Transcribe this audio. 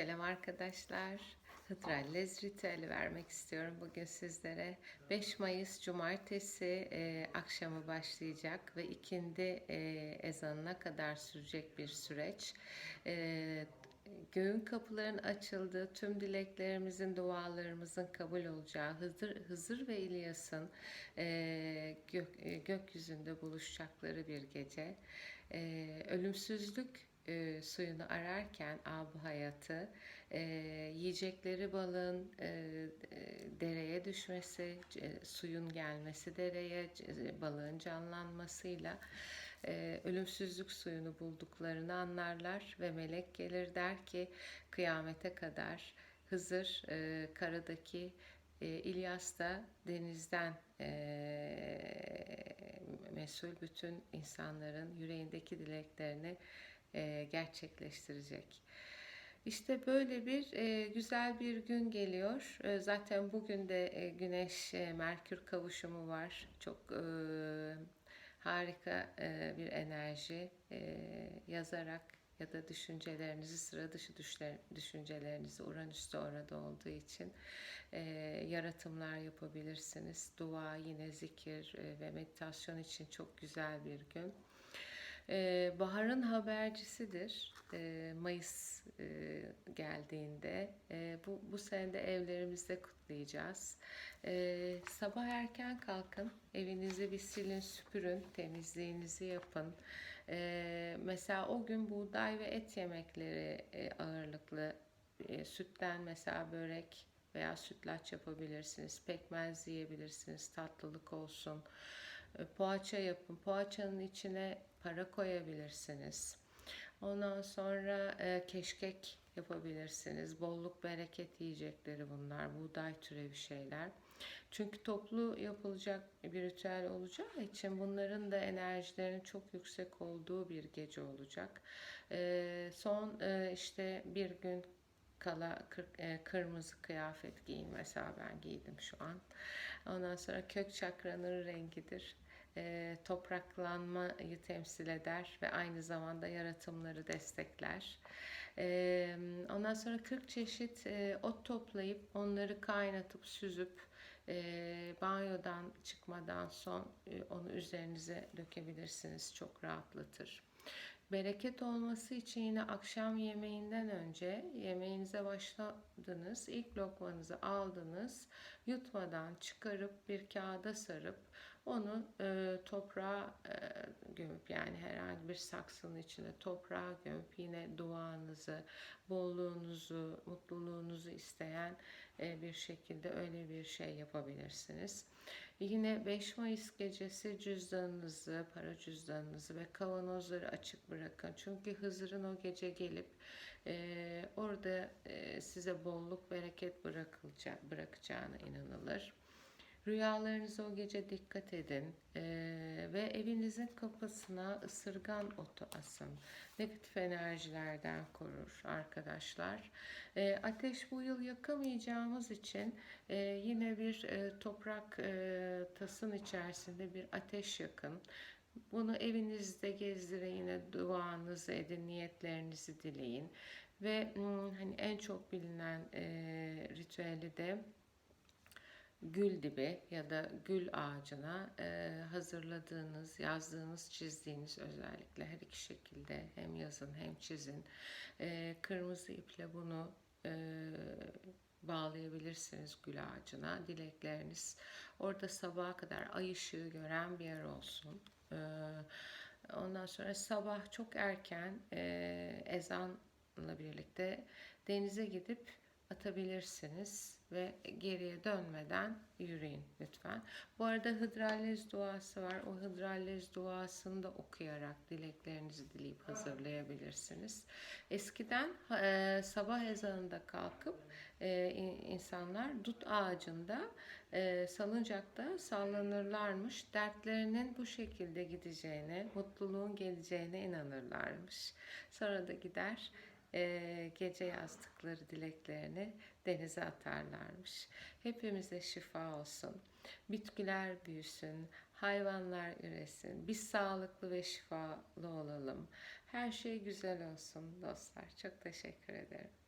Selam arkadaşlar. Hıdrallez ritüeli vermek istiyorum bugün sizlere. 5 Mayıs Cumartesi e, akşamı başlayacak ve ikindi e, ezanına kadar sürecek bir süreç. E, göğün kapıların açıldığı, tüm dileklerimizin, dualarımızın kabul olacağı, Hızır, Hızır ve İlyas'ın e, gök, e, gökyüzünde buluşacakları bir gece. E, ölümsüzlük e, suyunu ararken abu hayatı, e, yiyecekleri balığın e, e, dereye düşmesi, e, suyun gelmesi dereye, e, balığın canlanmasıyla e, ölümsüzlük suyunu bulduklarını anlarlar ve melek gelir der ki kıyamete kadar Hızır e, karadaki e, İlyas da denizden e, mesul bütün insanların yüreğindeki dileklerini e, gerçekleştirecek. İşte böyle bir e, güzel bir gün geliyor. E, zaten bugün de Güneş Merkür kavuşumu var. Çok harika bir enerji yazarak ya da düşüncelerinizi sıra dışı düşüncelerinizi Uranüs'te orada olduğu için e, yaratımlar yapabilirsiniz. Dua, yine zikir ve meditasyon için çok güzel bir gün. Ee, baharın habercisidir. Ee, Mayıs e, geldiğinde e, bu bu sene de evlerimizde kutlayacağız. Ee, sabah erken kalkın, evinizi bir silin, süpürün, temizliğinizi yapın. Mesela o gün buğday ve et yemekleri e, ağırlıklı, e, sütten mesela börek veya sütlaç yapabilirsiniz, pekmez yiyebilirsiniz, tatlılık olsun. E, poğaça yapın. Poğaçanın içine para koyabilirsiniz. Ondan sonra e, keşkek yapabilirsiniz. Bolluk bereket yiyecekleri bunlar. Buğday türevi şeyler. Çünkü toplu yapılacak bir ritüel olacağı için bunların da enerjilerinin çok yüksek olduğu bir gece olacak. E, son e, işte bir gün kala kır, e, kırmızı kıyafet giyin mesela ben giydim şu an. Ondan sonra kök çakranın rengidir e, topraklanmayı temsil eder ve aynı zamanda yaratımları destekler. E, ondan sonra 40 çeşit e, ot toplayıp onları kaynatıp süzüp e, banyodan çıkmadan son e, onu üzerinize dökebilirsiniz. Çok rahatlatır. Bereket olması için yine akşam yemeğinden önce yemeğinize başladınız. ilk lokmanızı aldınız. Yutmadan çıkarıp bir kağıda sarıp onu e, toprağa e, gömüp yani herhangi bir saksının içine toprağa gömüp yine duanızı, bolluğunuzu, mutluluğunuzu isteyen e, bir şekilde öyle bir şey yapabilirsiniz. Yine 5 Mayıs gecesi cüzdanınızı, para cüzdanınızı ve kavanozları açık bırakın. Çünkü Hızır'ın o gece gelip e, orada e, size bolluk, bereket bırakılacak, bırakacağına inanılır. Rüyalarınıza o gece dikkat edin ee, ve evinizin kapısına ısırgan otu asın. Negatif enerjilerden korur arkadaşlar. Ee, ateş bu yıl yakamayacağımız için e, yine bir e, toprak e, tasın içerisinde bir ateş yakın. Bunu evinizde gezdirin yine duanızı edin, niyetlerinizi dileyin. Ve hani en çok bilinen e, ritüeli de gül dibi ya da gül ağacına e, hazırladığınız, yazdığınız, çizdiğiniz özellikle her iki şekilde hem yazın hem çizin. E, kırmızı iple bunu e, bağlayabilirsiniz gül ağacına. Dilekleriniz orada sabaha kadar ay ışığı gören bir yer olsun. Ondan sonra sabah çok erken ezanla birlikte denize gidip atabilirsiniz ve geriye dönmeden yürüyün lütfen. Bu arada Hıdrallez duası var. O Hıdrallez duasını da okuyarak dileklerinizi dileyip hazırlayabilirsiniz. Eskiden e, sabah ezanında kalkıp e, insanlar dut ağacında e, salıncakta sallanırlarmış. Dertlerinin bu şekilde gideceğine, mutluluğun geleceğine inanırlarmış. Sonra da gider e, gece yazdıkları dileklerini denize atarlarmış. Hepimize şifa olsun. Bitkiler büyüsün, hayvanlar üresin. Biz sağlıklı ve şifalı olalım. Her şey güzel olsun dostlar. Çok teşekkür ederim.